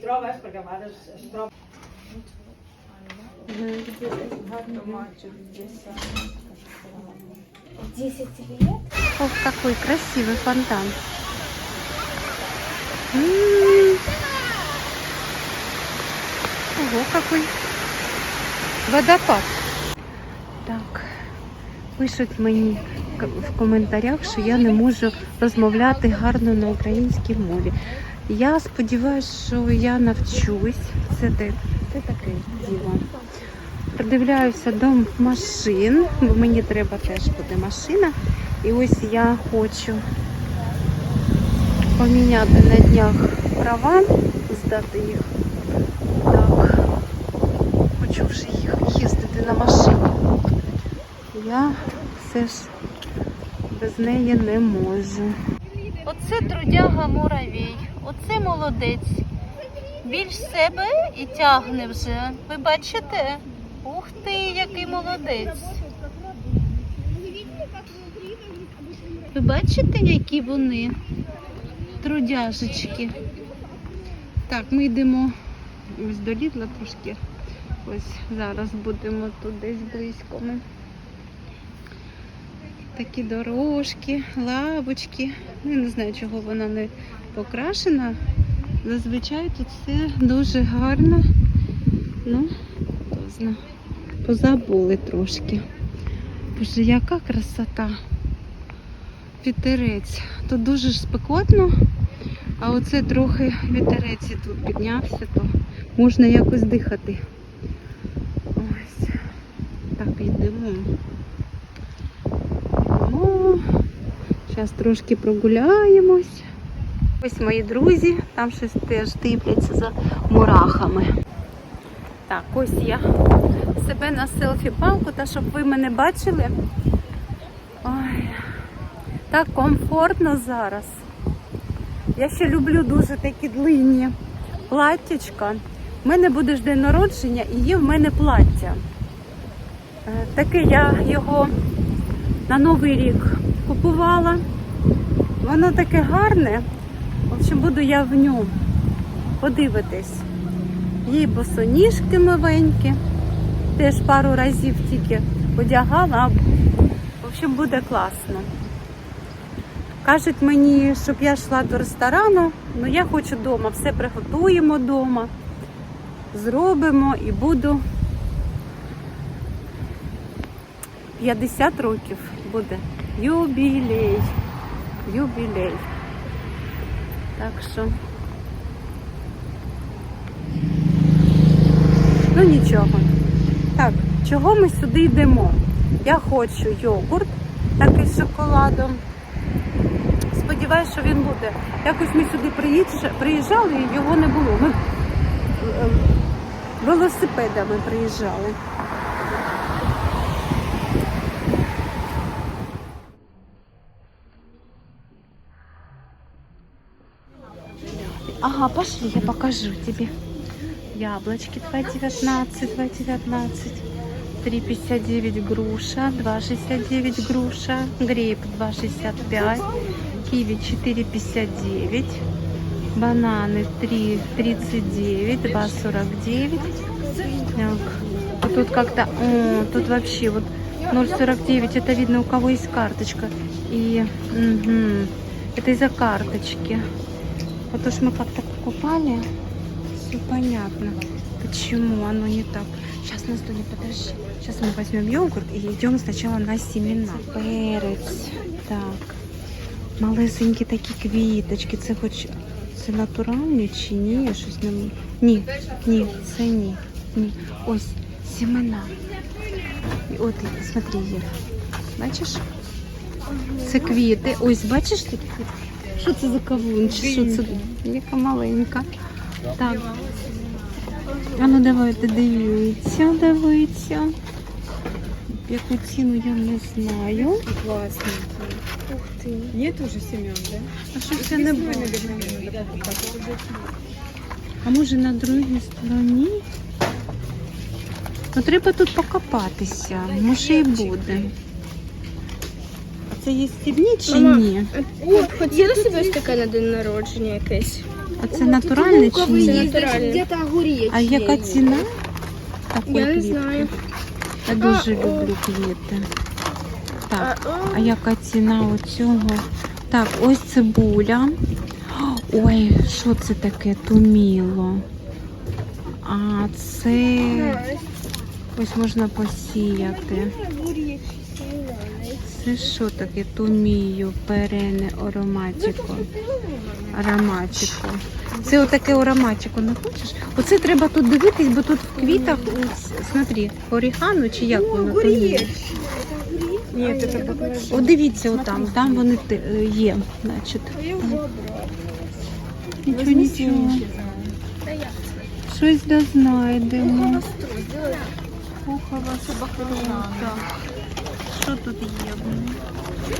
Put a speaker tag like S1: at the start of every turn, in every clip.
S1: Trova espargamadas, as trovas.
S2: Ох, какой красивый фонтан. Ого, какой водопад. Так, пишуть мені в коментарях, що я не можу розмовляти гарно на українській мові. Я сподіваюся, що я навчусь. Це, те- це таке діло. Придивляюся до машин, бо мені треба теж буде машина. І ось я хочу поміняти на днях права, здати їх. Так, хочу вже їх їздити на машині. Я все ж без неї не можу. Оце трудяга муравій, оце молодець. Більш себе і тягне вже. Ви бачите? Ух ти, який молодець. Ви бачите, які вони трудяжечки? Так, ми йдемо ось до Лідла трошки. Ось зараз будемо тут десь близько. Ми. Такі дорожки, лавочки. Ну, я не знаю, чого вона не покрашена. Зазвичай тут все дуже гарно. Ну, знає. Позабули трошки. Боже, яка красота. Вітерець. Тут дуже ж спекотно, а оце трохи вітерець тут піднявся, то можна якось дихати. Ось. Так, йдемо. Йдемо. Зараз трошки прогуляємось. Ось мої друзі, там щось теж дивляться за мурахами. Так, ось я себе на селфі-палку, та щоб ви мене бачили. Ой, так комфортно зараз. Я ще люблю дуже такі длинні платтячка. У мене буде ж день народження і є в мене плаття. Е, Таке я його на Новий рік купувала. Воно таке гарне. В общем, буду я в ньому. Подивитись. Й босоніжки новенькі. Теж пару разів тільки одягала. В общем, буде класно. Кажуть мені, щоб я йшла до ресторану, але я хочу вдома. Все приготуємо вдома, зробимо і буду 50 років буде. Юбілей. Юбілей. Так що. Ну нічого. Так, чого ми сюди йдемо? Я хочу йогурт такий з шоколадом. Сподіваюсь, що він буде. Якось ми сюди приїжджали і його не було. Ми е, велосипедами приїжджали. Ага, пошли, я покажу тебе. Яблочки 2,19, 2,19. 3,59 груша, 2,69 груша, грейп 2,65, киви 4,59, бананы 3,39, 2,49. Так, вот тут как-то, тут вообще вот 0,49, это видно у кого есть карточка. И мгм, это из-за карточки. Вот уж мы как-то покупали, все понятно, почему оно не так. Сейчас, Настуня, подожди. Сейчас мы возьмем йогурт и идем сначала на семена. Перець. Так. Малесенькі такі квіточки. Це хоч це натуральні чи ні? Щось не Ні, ні, це ні. Ні. Ось семена. І от смотри, є. Бачиш? Це квіти. Ось, бачиш тут квіти? Що це за кавун? Чи Що це? Яка маленька. Так. А ну давайте дивіться, дивіться. Яку ціну я не знаю.
S3: Классненький. Ух ты. Нет уже семян, да?
S2: А що це не було? А може на другій стороні? Ну треба тут покопатися. Може і буде. Це є стібні чи
S4: Мама,
S2: ні?
S4: О, хотіла себе ось таке на день народження якесь.
S2: А це натуральне чи ні?
S4: Натуральне. Где-то огурец.
S2: А яка ціна? Такої
S4: Я не
S2: квітки?
S4: знаю.
S2: Я дуже
S4: А, о.
S2: люблю квіти. Так,
S4: А,
S2: а яка ціна у цього? Так, ось цибуля. Ой, що це таке? Туміло. А це ось можна посіяти. Це що таке? Тумію, перене, ароматико. Ароматико. Це отаке ароматико, не хочеш? Оце треба тут дивитись, бо тут в квітах, смотри, орігану чи як воно? Тумію.
S3: Нет, это баклажан.
S2: О, дивіться, отам, там вони е, є, значить. Нічого, нічого. Щось да знайдемо. Пухова скрута. Що тут є?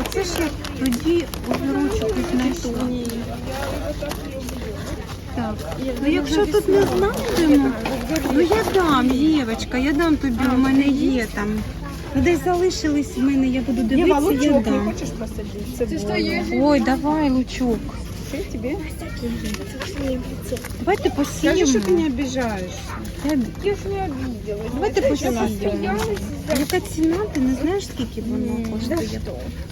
S2: Оце ж я тоді огірочок і знайшла. Так, ну якщо тут не знайдемо, ну я дам, Євочка, я дам тобі, у мене є там. Ну десь залишились в мене, я буду дивитися, я дам.
S3: посадить?
S2: Ой, давай лучок.
S3: Ты тебе?
S2: Давайте
S3: Скажи, что ты не обижаешься.
S2: Я-
S4: Я ж не обиделась.
S2: Давайте посіємо. А Яка ціна? Ти не знаєш, скільки воно коштує?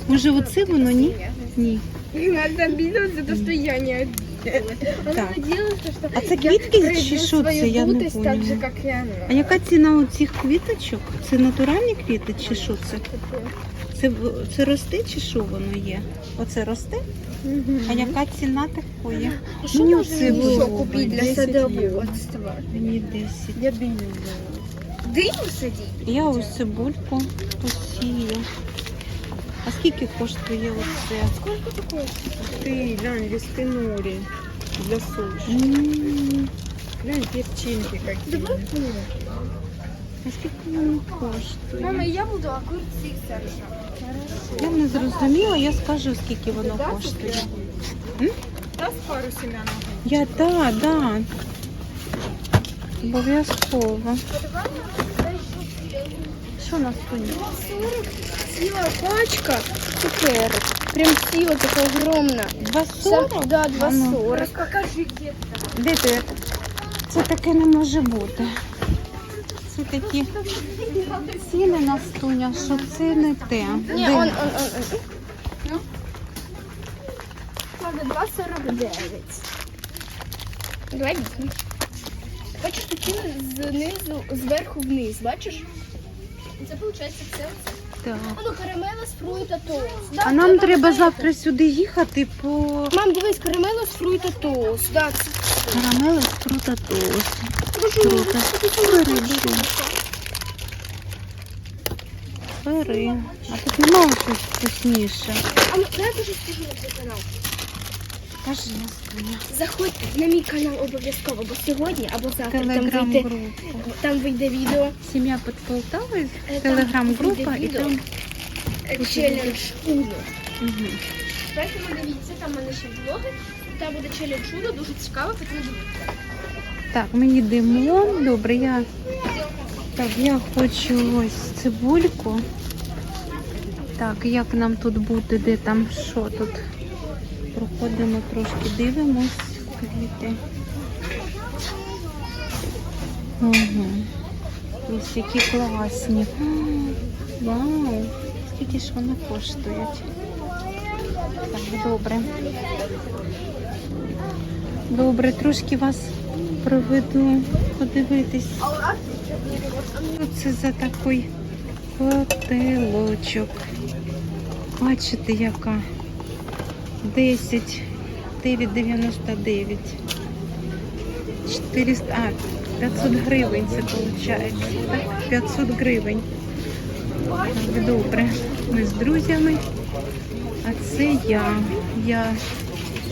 S2: Може, оце воно ні? Ні.
S4: Надо обиделась за то, что я не обиделась. Она
S2: Так.
S4: надеялась, что
S2: А це квітки
S4: пройду
S2: чи що
S4: свою?
S2: Я не
S4: дутость так же,
S2: поняла.
S4: как и она.
S2: А яка ціна у цих квіточок? Це натуральні квіти чи що це? Це, в- це росте чи що воно є? Оце росте? А яка ціна такої?
S4: Что
S2: Мені
S4: можно
S2: оце
S4: еще
S2: було.
S4: купить для
S3: 10
S4: садоводства?
S2: Мені 10.
S3: Я дыню взяла.
S4: Дыню садить?
S2: Я ось цибульку посію. А скільки коштує оце?
S4: Сколько такое?
S3: Ты, глянь, листы нори для суши.
S2: М,
S3: Глянь, перчинки какие.
S4: Давай
S2: А скільки воно коштує?
S4: Мама, я буду огурцы сажать.
S2: Я не зрозуміла, я скажу, скільки воно коштує.
S3: Даст пару семян.
S2: Я да, да. Обов'язково. Що на столі?
S4: Сила пачка цукерок. Прям сила такая огромная.
S2: 2,40?
S4: Да,
S2: ну.
S4: 2,40. Покажи, где
S2: Де ти? Це таке не може бути. Такі ціни на стуня, що це не те.
S4: Не,
S2: Де?
S4: он, он, он, он. Ну? Правда, 2,49. Давай візьмемо. Бачиш, тут ціни знизу, зверху вниз, бачиш? Це виходить це.
S2: Так.
S4: Воно карамела з фруйта тост. Да,
S2: А нам треба завтра сюди їхати по
S4: Мам, дивись, карамела з фруйта тост. Да, це...
S2: карамели з тост. Круто. Бери, бери. Бери. А тут немає щось вкусніше.
S4: А ну, дай дуже на цей канал.
S2: Кажи, Настуня.
S4: Заходь на мій канал обов'язково, бо сьогодні або завтра там вийде,
S2: Телеграм-група.
S4: там вийде відео.
S2: Сім'я під Полтавою,
S4: Е, там
S2: телеграм-група
S4: вийде
S2: і
S4: відео.
S2: там.
S4: Е, Челендж Уно. Поэтому дивіться, там в мене ще блоги. Там буде челендж Уно, дуже цікаво, тому дивіться.
S2: Так, ми їдемо. Добре, я. Так, я хочу ось цибульку. Так, як нам тут бути, де там, що тут? Проходимо трошки, дивимось квіти. Угу. Ось які класні. Вау! Скільки ж вони коштують? Так, добре. Добре, трошки вас проведу подивитись. Що це за такий котелочок? Бачите, яка? 10, 9,99. 400, а, 500 гривень це виходить. Так, 500 гривень. Добре. Ми з друзями. А це я. Я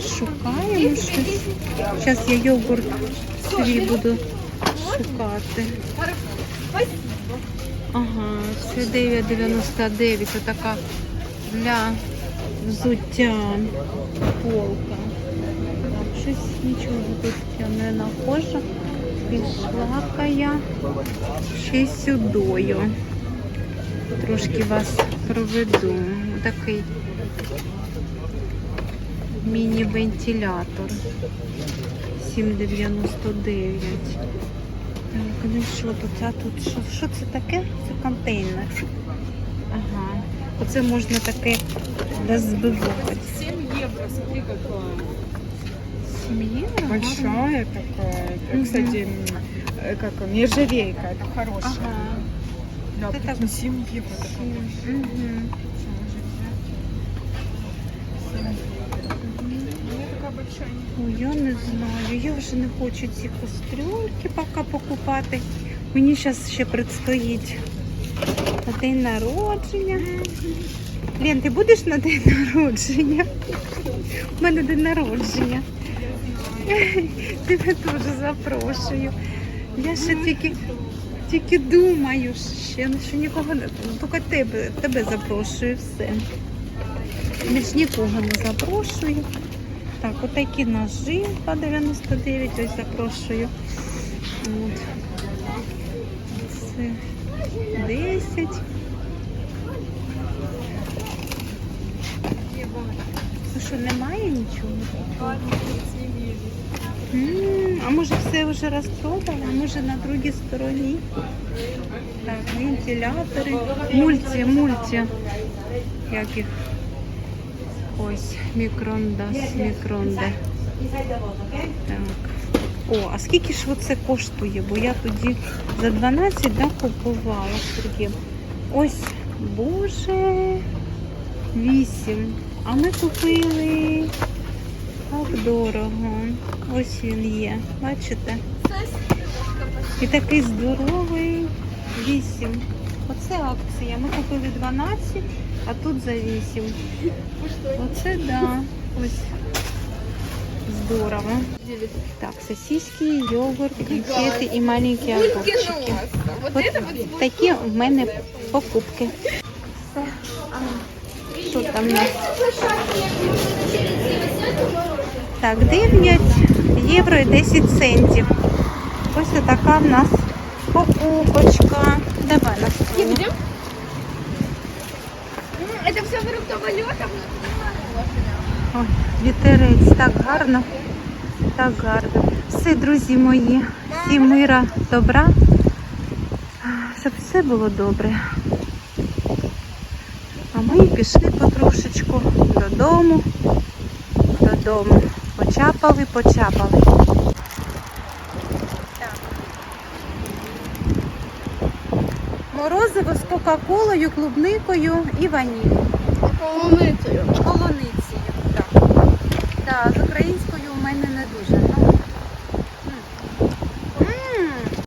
S2: шукаю щось. Зараз я йогурт свій буду шукати. Ага, це 9,99. Отака для взуття полка. Так, щось нічого тут я не нахожу. Пішла я ще сюдою. Трошки вас проведу. Такий міні-вентилятор. 7,99. Так, ну що тут? А тут що, що це таке? Це контейнер. Ага. Оце можна таке розбивати.
S3: 7 евро, смотри какое.
S2: 7 євро? гарно.
S3: Большая такая.
S2: Мгм.
S3: Кстати, м, э, как он, нержавейка, это хорошая.
S2: Ага.
S3: Да,
S2: Это
S3: прикинь,
S2: так.
S3: 7 евро. такая большая.
S2: Мгм.
S3: Что, можно взять? 7 евро.
S2: Ой, я не знаю. Я вже не хочу ці кастрюльки поки покупати. Мені зараз ще предстоїть на день народження. Лен, ти будеш на день народження? У мене день народження. Тебе теж запрошую. Я ще тільки, тільки думаю, ще ну, що нікого не тільки тебе, тебе запрошую все. Більш нікого не запрошую. Так, отакі ножи по 99, ось запрошую. От. Це 10. Ну що, немає нічого? А може все вже розпродали, а може на другій стороні? Так, вентилятори. Мульті, мульті. Як їх? Ось, мікрондас, мікронде. Так. О, а скільки ж це коштує? Бо я тоді за 12 да, купувала Сергій. Ось, боже, 8. А ми купили так дорого. Ось він є. Бачите? І такий здоровий 8. Оце акція. Ми купили 12, а тут за 8. Оце да. Ось. Здорово. Так, сосиски, йогурт, конфети і маленькі огурчики. От такі в мене покупки. Що там у нас? Так, 9 євро і 10 центів. Ось така в нас покупочка. Давай на.
S4: Идем? Это все фруктовалютом.
S2: Ой, вітерець, так гарно. Так гарно. Все, друзі мої, всім мира, добра, щоб все було добре. А ми пішли потрошечку додому. Додому. Почапали, почапали. Морозиво з Кока-Колою, клубникою і ваніллю.
S4: Полуницею.
S2: Полуницею, так. Так, з українською у мене не дуже. Ну,